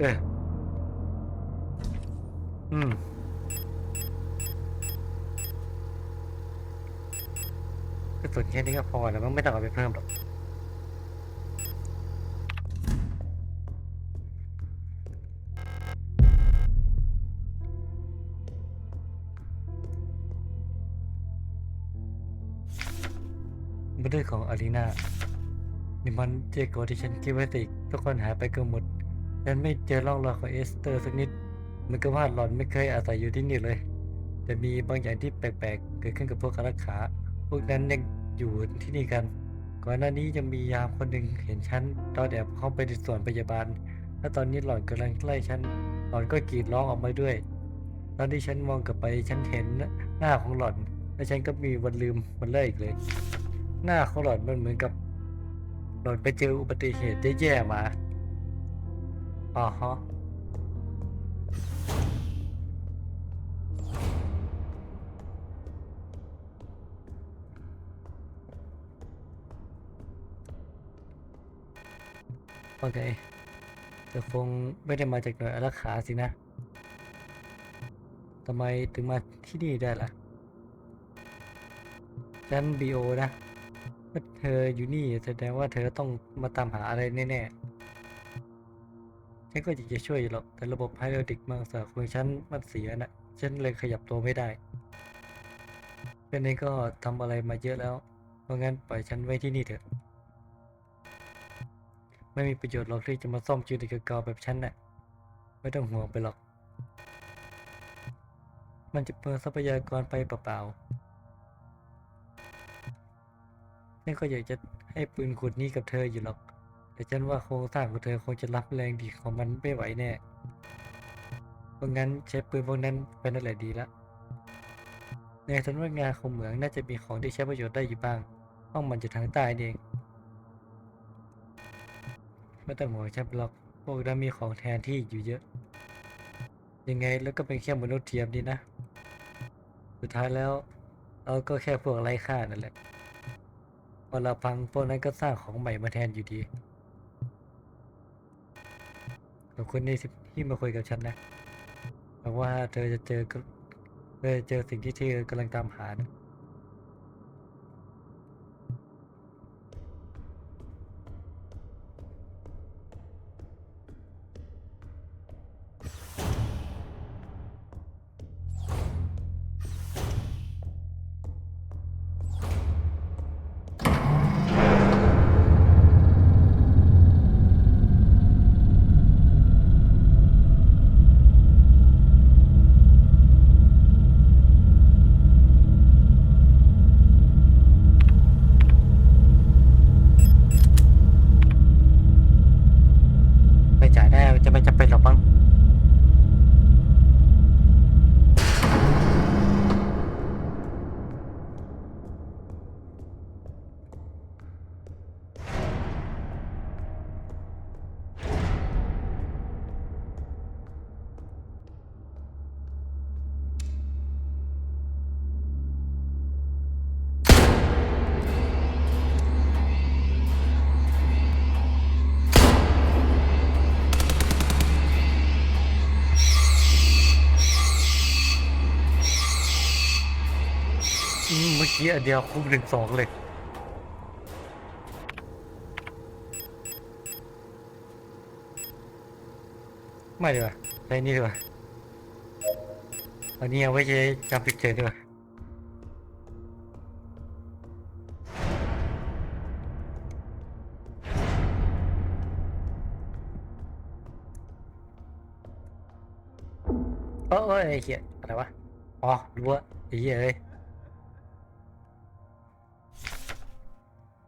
เอออืมกระสุนแค่นี้ก็พอแล้วมันไม่ต้องเอาไปเพิ่มหรอกบันทึกของอารีนานี่มันเจโกที่ฉันคิดไว้สิทุกคนหายไปเกือบหมด ฉันไม่เจอร่องรอยของเอสเตอร์สักนิด มันก็ว่าหล่อนไม่เคยอาศัยอยู่ที่นี่เลย แต่มีบางอย่างที่แปลกๆ เกิดขึ้นกับพวกอารักขา พวกนั้นยังอยู่ที่นี่กัน ก่อนหน้านี้ยังมียามคนหนึ่งเห็นฉันตอนแอบเข้าไปในส่วนพยาบาล และตอนนี้หล่อนกำลังใกล้ฉัน หล่อนก็กรีดร้องออกมาด้วย ตอนที่ฉันมองกลับไปฉันเห็นหน้าของหล่อน และฉันก็มีวันลืมมันเลยอีกเลย หน้าของหล่อนมันเหมือนกับ หล่อนไปเจออุบัติเหตุแย่ๆมา อ๋อฮะโอเคเธอคงไม่ได้มาจากหน่วยอารักขาสินะ ทำไมถึงมาที่นี่ได้ล่ะ ฉันบีโอนะว่าเธออยู่นี่แสดงว่าเธอต้องมาตามหาอะไรแน่ๆ ฉันก็อยากจะช่วยอยู่หรอกแต่ระบบไฮโดรดิกมังสาของฉันมันเสียนะฉันเลยขยับตัวไม่ได้แค่นี้ก็ทำอะไรมาเยอะแล้ว เพราะงั้นปล่อยฉันไว้ที่นี่เถอะ ไม่มีประโยชน์หรอกที่จะมาซ่อมจูดิเก่าๆแบบฉันน่ะไม่ต้องห่วงไปหรอก มันจะเปลืองทรัพยากรไปเปล่าๆฉันก็อยากจะให้ปืนขุดนี้กับเธออยู่หรอก แต่ฉันว่าโครงสร้างของเธอคงจะรับแรงดีดของมันไม่ไหวแน่ เพราะงั้นใช้ปืนพวกนั้นไปนั่นแหละดีละในสำนักงานของเหมืองน่าจะมีของที่ใช้ประโยชน์ได้อยู่บ้าง ห้องมันอยู่ทางใต้เองไม่ต้องห่วงฉันหรอกพวกนั้นมีของแทนที่อยู่เยอะ ยังไงแล้วก็เป็นแค่มนุษย์เทียมดีนะ สุดท้ายแล้วเราก็แค่พวกไร้ค่านั่นแหละพอเราพังพวกนั้นก็สร้างของใหม่มาแทนอยู่ดี ขอบคุณนี่สิที่มาคุยกับฉันนะหวังว่าเธอจะเจอเธอจะเจอสิ่งที่เธอกำลังตามหานะ ไม่จำเป็นหรอกมั้ง กี้อันเดียวคุ้มหนึ่งสองเลย ไม่ดีกว่าใช้นี่ดีกว่าอันนี้เอาไว้ใช้จำพิกเจอดีกว่าเออเออไอ้เหี้ยอะไรวะ อ๋อรู้ว่าไอ้เหี้ยเอ้ย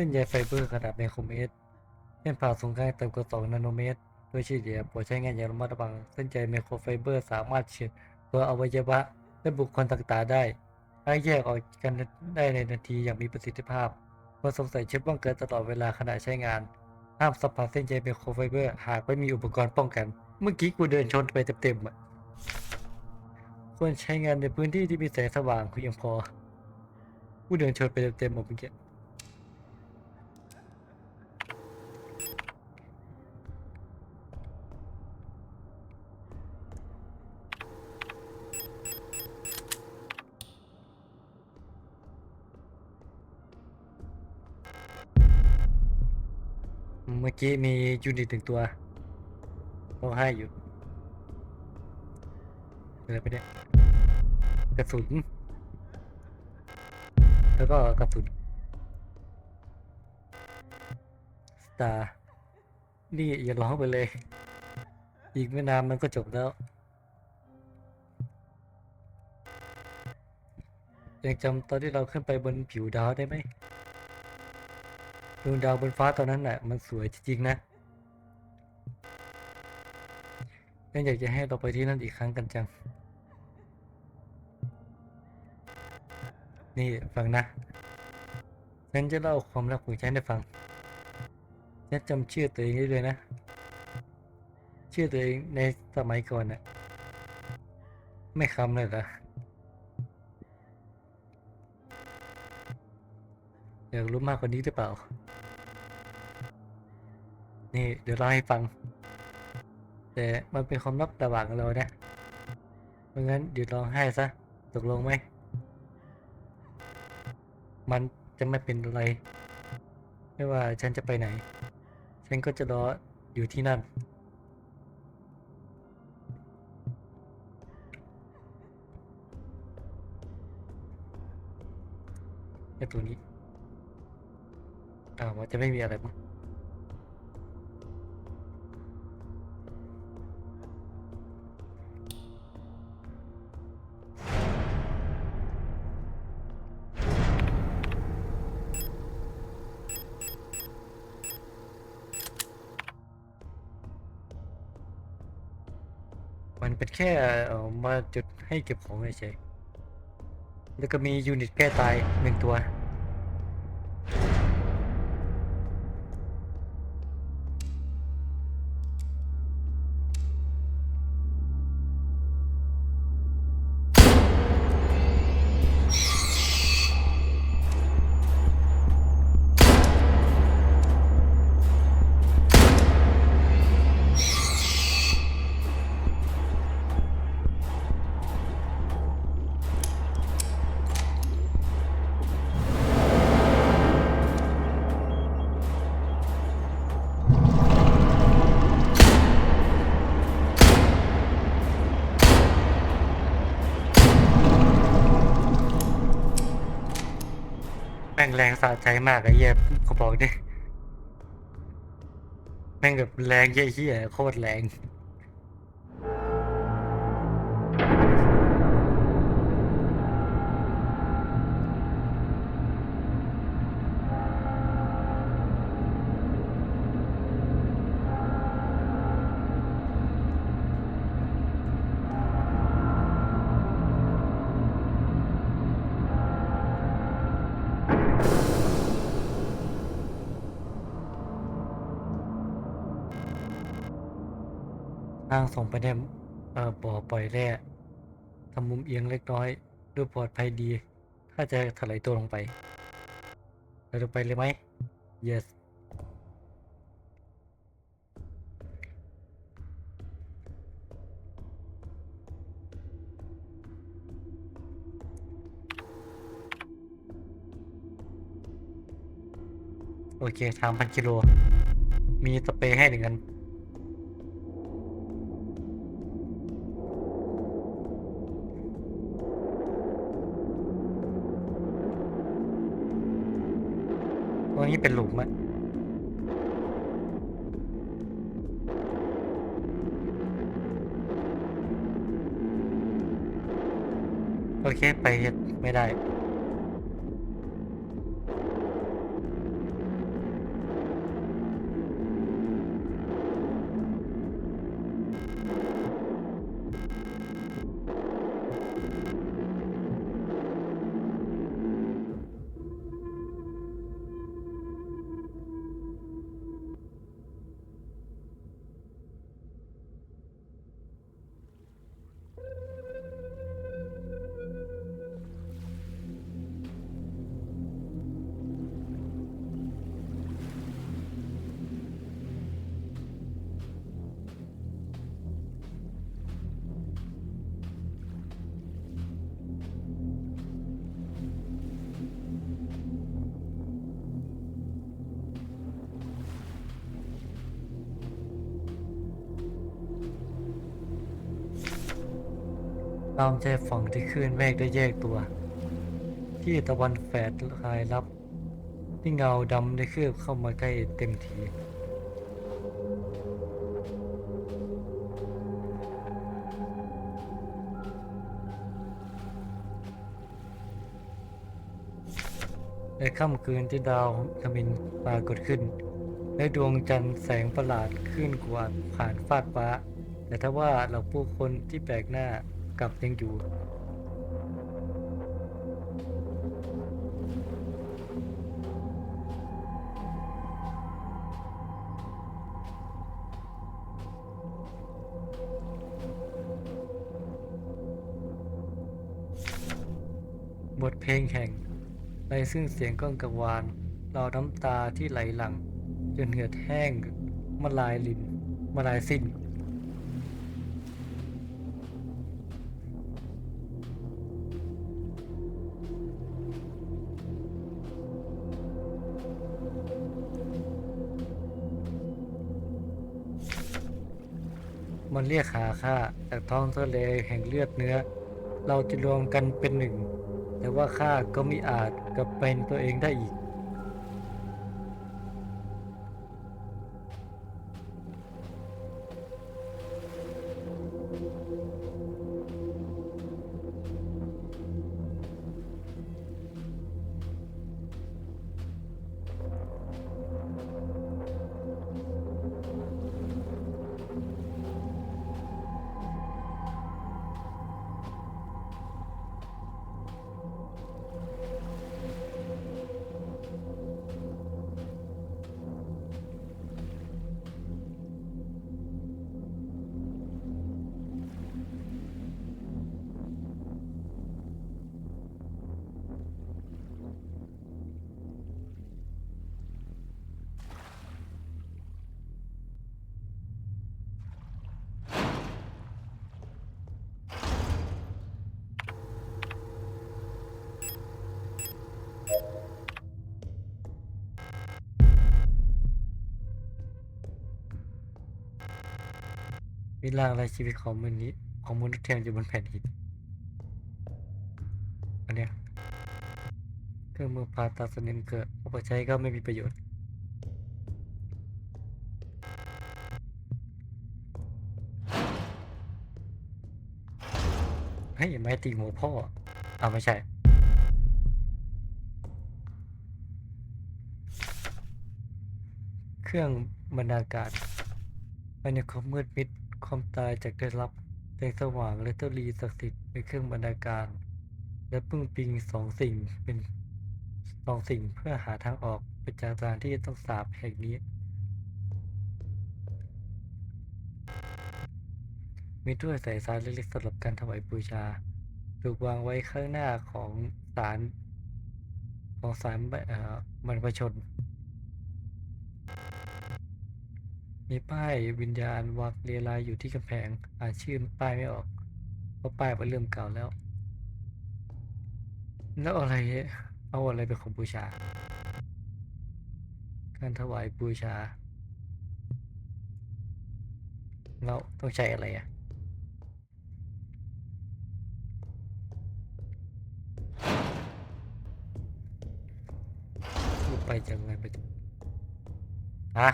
เส้นใยไฟเบอร์ขนาดไมโครเมตรเส้นผ่าศูนย์กลางต่ำกว่า2นาโนเมตร โดยเฉลี่ยโปรดใช้งานอย่างระมัดระวัง เส้นใยไมโครไฟเบอร์สามารถเชื่อมตัวอวัยวะและบุคคลต่างๆได้ให้แยกออกกันได้ในนาทีอย่างมีประสิทธิภาพควรสงสัยเช็ดป้องกันตลอดเวลาขณะใช้งาน ห้ามสัมผัสเส้นใยไมโครไฟเบอร์หากไม่มีอุปกรณ์ป้องกัน เมื่อกี้กูเดินชนไปเต็มๆอะควรใช้งานในพื้นที่ที่มีแสงสว่างเพียงพอ กูเดินชนไปเต็มๆหมดเมื่อกี้ กี้มียูนิตหนึ่งตัวร้องไห้อยู่อะไรไปเนี่ยกระสุนแล้วก็กระสุนสตาร์นี่อย่าร้องไปเลย อีกไม่นานมันก็จบแล้วยังจำตอนที่เราขึ้นไปบนผิวดาวได้ไหม ดวงดาวบนฟ้าตอนนั้นน่ะ มันสวยจริงๆนะยังอยากจะให้เราไปที่นั่นอีกครั้งกันจัง นี่ฟังนะฉันจะเล่าความลับของฉันให้ฟังฉันจำชื่อตัวเองได้เลยนะ ชื่อตัวเองในสมัยก่อนน่ะ ไม่คำเลยเหรออยากรู้มากกว่านี้หรือเปล่า นี่เดี๋ยวเล่าให้ฟัง แต่มันเป็นความลับระหว่างเรานะเพราะงั้นเดี๋ยวร้องไห้ซะตกลงไหม มันจะไม่เป็นอะไร ไม่ว่าฉันจะไปไหน ฉันก็จะรออยู่ที่นั่น ไอ้ตัวนี้อ่าว่าจะไม่มีอะไรมั้ง มันเป็นแค่เออมาจุดให้เก็บของเฉยๆแล้วก็มียูนิตแก้ตายหนึ่งตัว ม่งแรงสะใจมากไอ้เหี้ยเขาบอกดิแม่งแบบแรงเหี้ยๆโคตรแรง ทางส่งไปในเอ่อบ่อปล่อยแร่ทำมุมเอียงเล็กน้อย ดูปลอดภัยดี ถ้าจะถลายตัวลงไปเราจะไปเลยไหม yes โอเคทางพันกิโล มีสเปรย์ให้หนึ่งอัน ต รงนี้เป็นหลุมอะโอเค ไปไม่ได้ ตามใจฝั่งที่คลื่นเมฆได้แยกตัว ที่ตะวันแฝดลายลับ ที่เงาดำได้คืบเข้ามาใกล้เต็มทีในค่ำคืนที่ดาวทมินปรากฏขึ้น และดวงจันทร์แสงประหลาดขึ้นกว่าผ่านฟากฟ้า แต่ถ้าว่าเราผู้คนที่แปลกหน้า กลับยังอยู่บทเพลงแห่งในซึ่งเสียงก้องกังวาน เราน้ำตาที่ไหลหลังจนเหงื่อแห้งมาลายลินมาลายสิ้น มันเรียกหาข้าจากท้องทะเลแห่งเลือดเนื้อ เราจะรวมกันเป็นหนึ่ง แต่ว่าข้าก็มิอาจกลับเป็นตัวเองได้อีก มีร่างและชีวิตของมนุษย์ของมนุษย์ทียมอยู่บนแผ่นหินอันเนี้ยเครื่องมือผ่าตัดสนิมเกิดเอาไปใช้ก็ไม่มีประโยชน์เฮ้ยไม้ตีหัวพ่อเอาไม่ใช่เครื่องบรรณาการภายในความมืดมิด ความตายจากได้รับแสงสว่างและเทรีศักดิ์สิทธิ์ในเครื่องบรรณาการ และพึ่งพิงสองสิ่งเป็นสองสิ่งเพื่อหาทางออกไปจากสถานที่ต้องสาบแห่งนี้มีถ้วยใส่สารเล็กๆสำหรับการถวายบูชา ถูกวางไว้ข้างหน้าของศาลของศาลบรรพชน มีป้ายวิญญาณวักเรียลายอยู่ที่กำแพงอ่านชื่อป้ายไม่ออก เพราะป้ายมันเริ่มเก่าแล้ว แล้วอะไร เอาอะไรเป็นของบูชา การถวายบูชา เราต้องใช้อะไรอะไปจังไงไปจังฮะ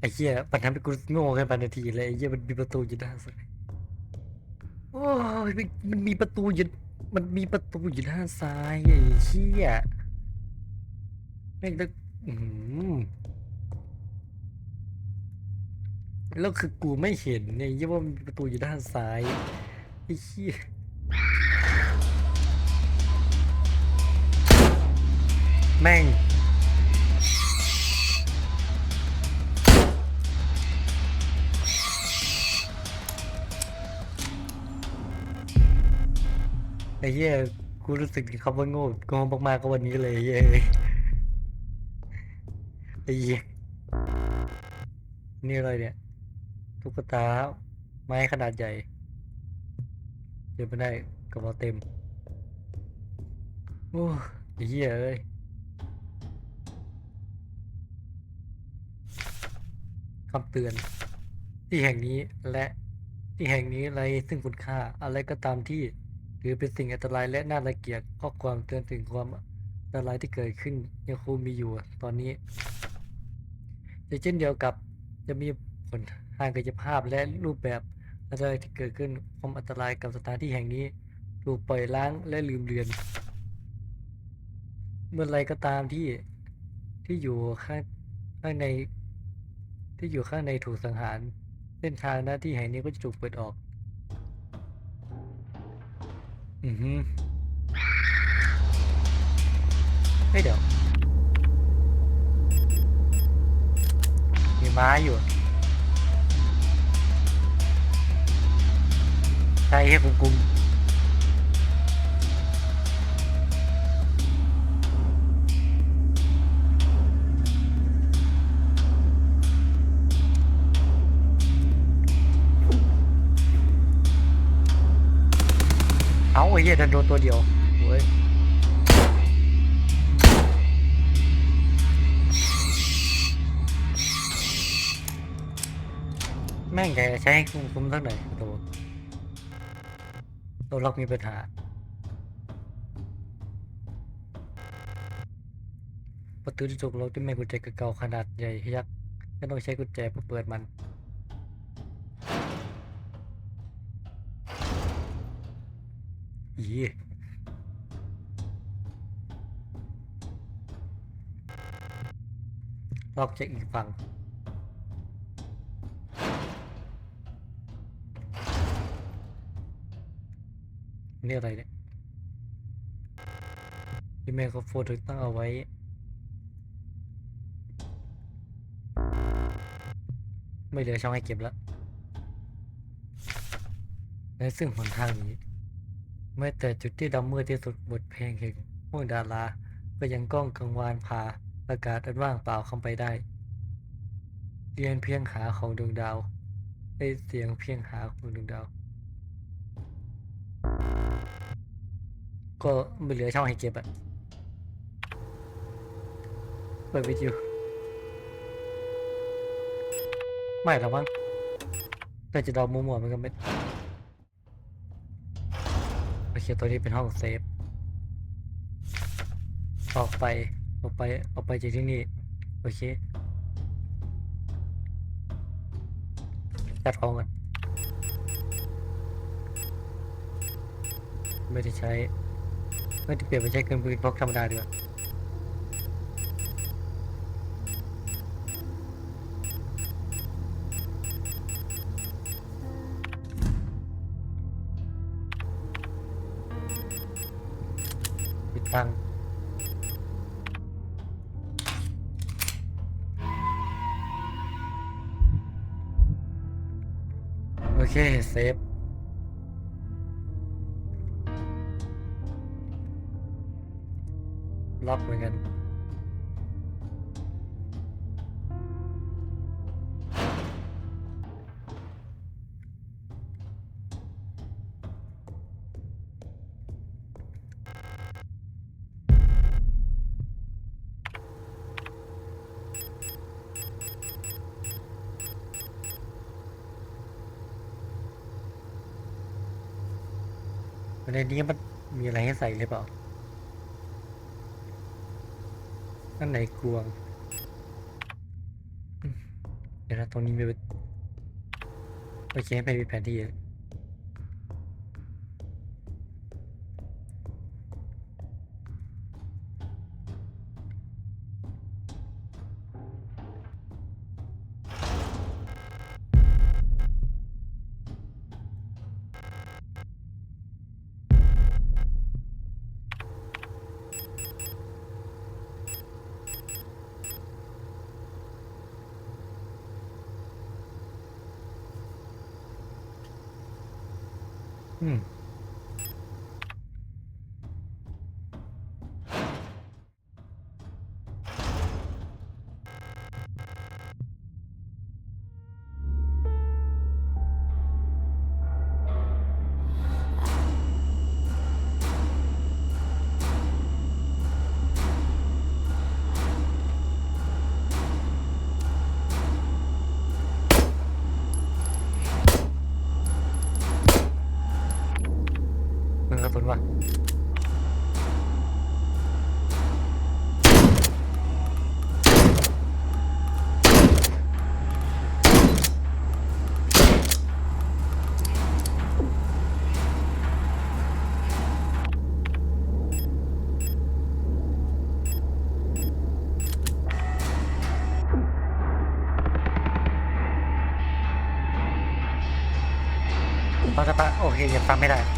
ไอ้เหี้ยมันทำให้กูโง่ขึ้นไปนาทีเลยไอ้เหี้ยมันมีประตูอยู่ด้านซ้ายโอ้ยมันมันมีประตูอยู่มันมีประตูอยู่ด้านซ้ายไอ้เหี้ยแม่งต้องอืมแล้วคือกูไม่เห็นเนี่ยยี่ว่ามันมีประตูอยู่ด้านซ้ายไอ้เหี้ยแม่ง ไอ้เหี้ยกูรู้สึกถึงคำว่าโง่โง่มากๆก็วันนี้เลยไอ้เหี้ยไอ้เหี้ยนี่อะไรเนี่ยตุ๊กตาไม้ขนาดใหญ่เดินไม่ได้กระเป๋าเต็มโอ้ไอ้เหี้ยเอ้ยคำเตือน ที่แห่งนี้และที่แห่งนี้ไรซึ่งคุณค่า อะไรก็ตามที่ ถือเป็นสิ่งอันตรายและน่ารังเกียจข้อความเตือนถึงความอันตรายที่เกิดขึ้นยังคงมีอยู่ตอนนี้เช่นเดียวกับจะมีผลทางกายภาพและรูปแบบอะไรที่เกิดขึ้นความอันตรายกับสถานที่แห่งนี้ ถูกปล่อยล้างและลืมเลือน เมื่อไรก็ตามที่ที่อยู่ข้างข้างในที่อยู่ข้างในถูกสังหาร เส้นทางหน้าที่แห่งนี้ก็จะถูกเปิดออก อือฮึเฮ้ยเดี๋ยว มีม้าอยู่ ใช่ให้กุมกุม อาไอ้เหี้ยดันโดนตัวเดียวโว้ยแม่งแกใช้ให้คุ้มคุ้มสักหน่อยตัวตัวล็อกมีปัญหาประตูที่ถูกล็อกด้วยแม่กุญแจเก่าขนาดใหญ่ยักษ์ก็ต้องใช้กุญแจเพื่อเปิดมัน อีล็อกจากอีกฝั่งนี่อะไรเนี่ยที่แม่เขาโฟถึงตั้งเอาไว้ไม่เหลือช่องให้เก็บแล้วในซึ่งหนทางนี้ แม้แต่จุดที่ดำมืดที่สุดบทเพลงแห่งพวกดารา ก็ยังก้องกังวานพาอากาศอันว่างเปล่าเข้าไปได้ เรียนเพียงหาของดวงดาวได้เสียงเพียงหาของดวงดาว ก็ไม่เหลือช่องให้เก็บอะเปิดวิดีโอไม่หรอกมั้งแต่จะเดามัวๆมันก็ไม่ โอเคตัวนี้เป็นห้องเซฟ ออกไป ออกไป ออกไปจากที่นี่ โอเค จัดของกันไม่ได้ใช้ไม่ได้เปลี่ยนไปใช้เกินปืนพกธรรมดาดีกว่า ในนี้มันมีอะไรให้ใส่เลยเปล่าอันไหนกลวง เดี๋ยวนะตรงนี้มีโอเคไม่มีแผนที่ วะปะปะปะโอเคยังฟังไม่ได้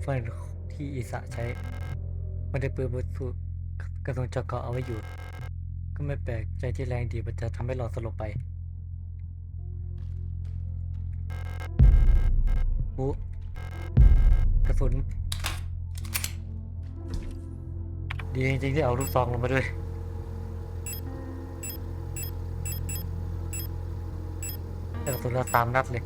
เฟิลที่อีสะใช้ไม่ได้เปิดบทสูกระทรวงจกเอาไว้อยู่ ก็ไม่แปลกใจที่แรงดีมันจะทำให้เราสลบไปปุ๊กระสุน ดีจริงๆที่เอาลูกซองลงมาด้วยแต่กระสุนเราสามนัดเลย